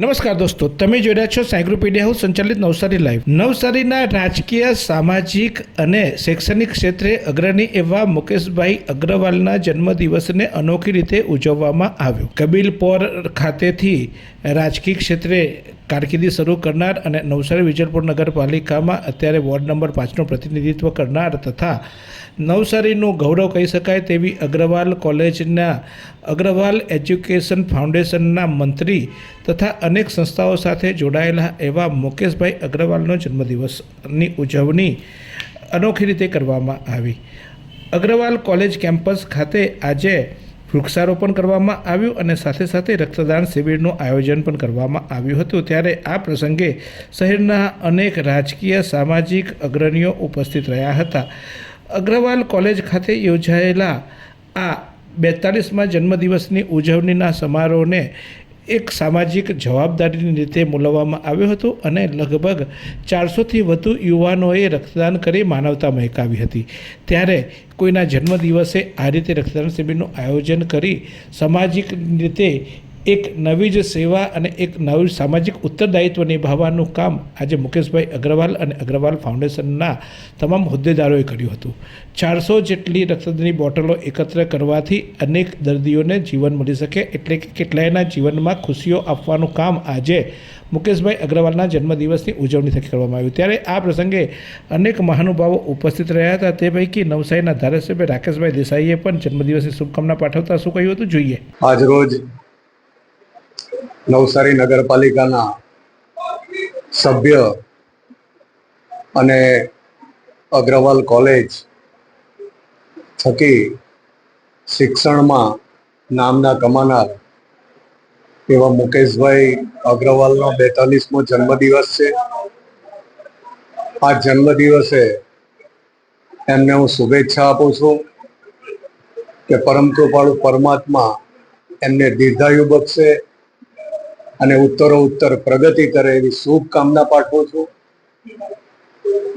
નમસ્કાર દોસ્તો, તમે જોઈ રહ્યા છો સાયક્રોપીડિયા હાઉસ સંચાલિત નવસારી લાઈવ નવસારીના રાજકીય, સામાજિક અને શૈક્ષણિક ક્ષેત્રે અગ્રણી એવા મુકેશભાઈ અગ્રવાલના જન્મદિવસને અનોખી રીતે ઉજવવામાં આવ્યો. કબીલપોર ખાતેથી રાજકીય ક્ષેત્રે કારકિર્દી શરૂ કરનાર અને નવસારી વિજલપુર નગરપાલિકામાં અત્યારે વોર્ડ નંબર પાંચનું પ્રતિનિધિત્વ કરનાર તથા નવસારીનું ગૌરવ કહી શકાય તેવી અગ્રવાલ કોલેજના અગ્રવાલ એજ્યુકેશન ફાઉન્ડેશનના મંત્રી તથા અનેક સંસ્થાઓ સાથે જોડાયેલા એવા મુકેશભાઈ અગ્રવાલનો જન્મદિવસની ઉજવણી અનોખી રીતે કરવામાં આવી. અગ્રવાલ કોલેજ કેમ્પસ ખાતે આજે વૃક્ષારોપણ કરવામાં આવ્યું અને સાથે સાથે રક્તદાન શિબિરનું આયોજન પણ કરવામાં આવ્યું હતું. ત્યારે આ પ્રસંગે શહેરના અનેક રાજકીય, સામાજિક અગ્રણીઓ ઉપસ્થિત રહ્યા હતા. અગ્રવાલ કોલેજ ખાતે યોજાયેલા આ બેતાલીસમાં જન્મદિવસની ઉજવણીના સમારોહને એક સામાજિક જવાબદારીની રીતે મૂલવવામાં આવ્યો હતો અને લગભગ ચારસોથી વધુ યુવાનોએ રક્તદાન કરી માનવતા મહેકાવી હતી. ત્યારે કોઈના જન્મદિવસે આ રીતે રક્તદાન શિબિરનું આયોજન કરી સામાજિક રીતે એક નવી જ સેવા અને એક નવું સામાજિક ઉત્તરદાયિત્વ નિભાવવાનું કામ આજે મુકેશભાઈ અગ્રવાલ અને અગ્રવાલ ફાઉન્ડેશનના તમામ હોદ્દેદારોએ કર્યું હતું. ચારસો જેટલી રક્તદાનની બોટલો એકત્ર કરવાથી અનેક દર્દીઓને જીવન મળી શકે એટલે કે કેટલાયના જીવનમાં ખુશીઓ આપવાનું કામ આજે મુકેશભાઈ અગ્રવાલના જન્મદિવસની ઉજવણી થકી કરવામાં આવ્યું. ત્યારે આ પ્રસંગે અનેક મહાનુભાવો ઉપસ્થિત રહ્યા હતા. તે પૈકી નવસારીના ધારાસભ્ય રાકેશભાઈ દેસાઈએ પણ જન્મદિવસની શુભકામના પાઠવતા શું કહ્યું હતું? જોઈએ. આજરોજ નવસારી નગરપાલિકાના સભ્ય અને અગ્રવાલ કોલેજ થકી શિક્ષણમાં નામના કમાનાર એવા મુકેશભાઈ અગ્રવાલનો બેતાલીસમો જન્મદિવસ છે. આ જન્મદિવસે એમને હું શુભેચ્છા આપું છું કે પરમ કૃપાળુ પરમાત્મા એમને દીર્ઘાયુ બક્ષે અને ઉત્તરો ઉત્તર પ્રગતિ કરે એવી શુભકામના પાઠવું છું.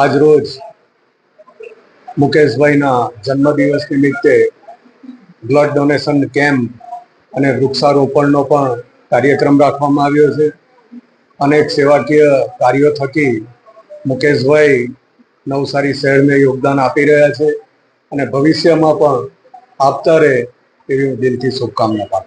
આજ રોજ મુકેશભાઈના જન્મદિવસ નિમિત્તે બ્લડ ડોનેશન કેમ્પ અને વૃક્ષારોપણનો પણ કાર્યક્રમ રાખવામાં આવ્યો છે. અનેક સેવાકીય કાર્યો થકી મુકેશભાઈ નવસારી શહેરને યોગદાન આપી રહ્યા છે અને ભવિષ્યમાં પણ આપતા રહે એવી હું દિલથી શુભકામના પાઠવું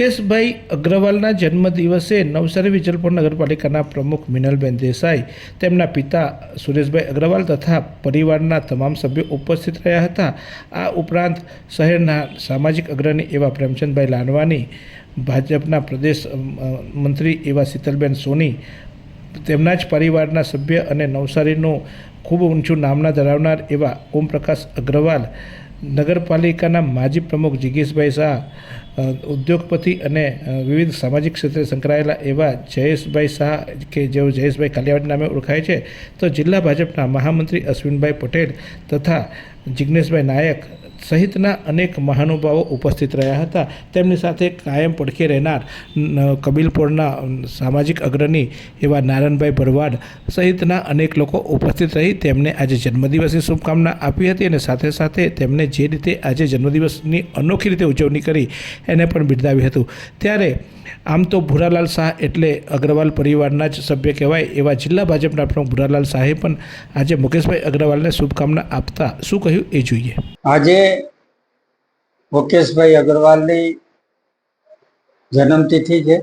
મુકેશભાઈ અગ્રવાલના જન્મદિવસે નવસારી વિજલપુર નગરપાલિકાના પ્રમુખ મિનલબેન દેસાઈ, તેમના પિતા સુરેશભાઈ અગ્રવાલ તથા પરિવારના તમામ સભ્યો ઉપસ્થિત રહ્યા હતા. આ ઉપરાંત શહેરના સામાજિક અગ્રણી એવા પ્રેમચંદભાઈ લાડવાની ભાજપના પ્રદેશ મંત્રી એવા શીતલબેન સોની, તેમના જ પરિવારના સભ્ય અને નવસારીનું ખૂબ ઊંચું નામના ધરાવનાર એવા ઓમપ્રકાશ અગ્રવાલ, નગરપાલિકાના માજી પ્રમુખ જિગીશભાઈ શાહ ઉદ્યોગપતિ અને વિવિધ સામાજિક ક્ષેત્રે સંકળાયેલા એવા જયેશભાઈ શાહ કે જેઓ જયેશભાઈ કાલિયાવાડ નામે ઓળખાય છે, તો જિલ્લા ભાજપના મહામંત્રી અશ્વિનભાઈ પટેલ તથા જિજ્ઞેશભાઈ નાયક સહિતના અનેક મહાનુભાવો ઉપસ્થિત રહ્યા હતા. તેમની સાથે કાયમ પડખે રહેનાર ન- સામાજિક અગ્રણી એવા નારાયણભાઈ ભરવાડ સહિતના અનેક લોકો ઉપસ્થિત રહી તેમને આજે જન્મદિવસની શુભકામના આપી હતી અને સાથે સાથે તેમને જે રીતે આજે જન્મદિવસની અનોખી રીતે ઉજવણી કરી એને પણ બિરદાવ્યું હતું. ત્યારે આમ તો ભૂરાલાલ શાહ એટલે અગ્રવાલ પરિવારના જ સભ્ય કહેવાય એવા જિલ્લા ભાજપના પ્રમુખ ભૂરાલાલ શાહે પણ આજે મુકેશભાઈ અગ્રવાલને શુભકામના આપતા શું કહ્યું એ જોઈએ. આજે મુકેશભાઈ અગ્રવાલની જન્મતિથિ છે.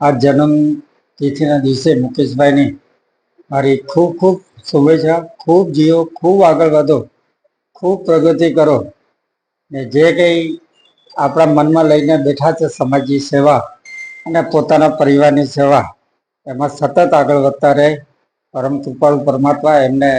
આ જન્મતિથિના દિવસે મુકેશભાઈની મારી ખૂબ ખૂબ શુભેચ્છા, ખૂબ જીવો, ખૂબ આગળ વધો, ખૂબ પ્રગતિ કરો. ને જે કંઈ આપણા મનમાં લઈને બેઠા છે સમાજની સેવા અને પોતાના પરિવારની સેવા. એમાં સતત આગળ વધતા રહે. પરમ કૃપાળુ પરમાત્મા એમને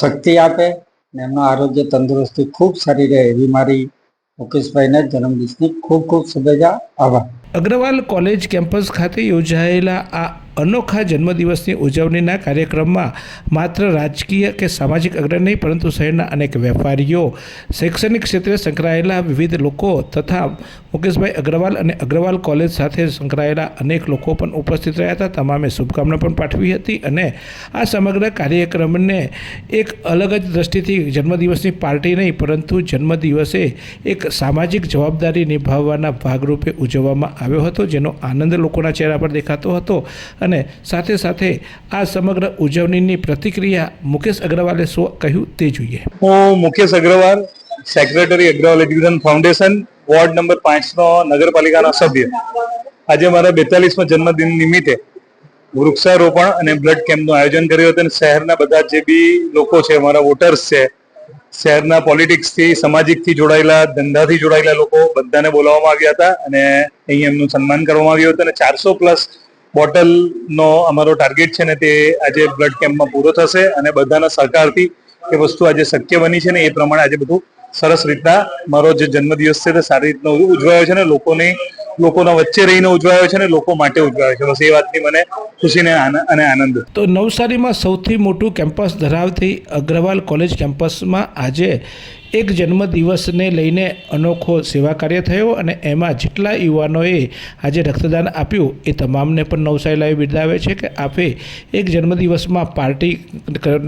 શક્તિ આપે ને એમનું આરોગ્ય તંદુરસ્તી ખૂબ સારી રહે એવી મારી મુકેશભાઈને જન્મદિવસની ખૂબ ખૂબ શુભેચ્છા. આભાર. અગ્રવાલ કોલેજ કેમ્પસ ખાતે યોજાયેલા આ અનોખા જન્મદિવસની ઉજવણીના કાર્યક્રમમાં માત્ર રાજકીય કે સામાજિક અગ્રણી નહીં, પરંતુ શહેરના અનેક વેપારીઓ, શૈક્ષણિક ક્ષેત્રે સંકળાયેલા વિવિધ લોકો તથા મુકેશભાઈ અગ્રવાલ અને અગ્રવાલ કોલેજ સાથે સંકળાયેલા અનેક લોકો પણ ઉપસ્થિત રહ્યા હતા. તમામે શુભકામના પણ પાઠવી હતી અને આ સમગ્ર કાર્યક્રમને એક અલગ જ દ્રષ્ટિથી જન્મદિવસની પાર્ટી નહીં, પરંતુ જન્મદિવસે એક સામાજિક જવાબદારી નિભાવવાના ભાગરૂપે ઉજવવામાં આવ્યો હતો, જેનો આનંદ લોકોના ચહેરા પર દેખાતો હતો. અને સાથે સાથે આ સમગ્ર ઉજવણીની પ્રતિક્રિયા મુકેશ અગ્રવાલે શું કહ્યું તે જોઈએ. હું Mukesh Agrawal secretary Agrawal education foundation ward number પાંચનો નગરપાલિકાના સભ્ય. આજે મારા બેતાલીસમાં જન્મદિન નિમિત્તે વૃક્ષારોપણ અને બ્લડ કેમ્પનું આયોજન કર્યું હતું અને શહેરના બધા જે બી લોકો છે અમારા વોટર્સ છે, શહેરના પોલિટિક્સથી સામાજિકથી જોડાયેલા, ધંધાથી જોડાયેલા લોકો બધાને બોલાવવામાં આવ્યા હતા અને અહીં એમનું સન્માન કરવામાં આવ્યું હતું અને ચારસો પ્લસ બોટલનો અમારો ટાર્ગેટ છે ને તે આજે બ્લડ કેમ્પમાં પૂરો થશે અને બધાના સહકારથી એ વસ્તુ આજે શક્ય બની છે ને એ પ્રમાણે આજે બધું સરસ રીતના મારો જે જન્મદિવસ છે તે સારી રીતના ઉજવાયો છે ને લોકોને, લોકોના વચ્ચે રહીને ઉજવાયો છે ને લોકો માટે ઉજવાયો છે. બસ એ વાતની મને ખુશીને અને આનંદ. તો નવસારીમાં સૌથી મોટું કેમ્પસ ધરાવતી અગ્રવાલ કોલેજ કેમ્પસમાં આજે એક જન્મદિવસને લઈને અનોખો સેવા કાર્ય થયો અને એમાં જેટલા યુવાનોએ આજે રક્તદાન આપ્યું, એ તમામને પણ નવસારી લાવી બિરદાવે છે કે આપે એક જન્મદિવસમાં પાર્ટી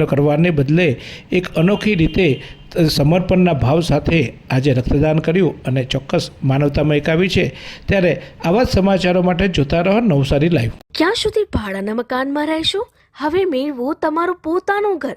કરવાને બદલે એક અનોખી રીતે સમર્પણના ભાવ સાથે આજે રક્તદાન કર્યું અને ચોક્કસ માનવતામાં એકાવી છે. ત્યારે આવા જ સમાચારો માટે જોતા રહો નવસારી લાઈવ. ક્યાં સુધી ભાડાના મકાનમાં રહેશો? હવે મેળવો તમારું પોતાનું ઘર.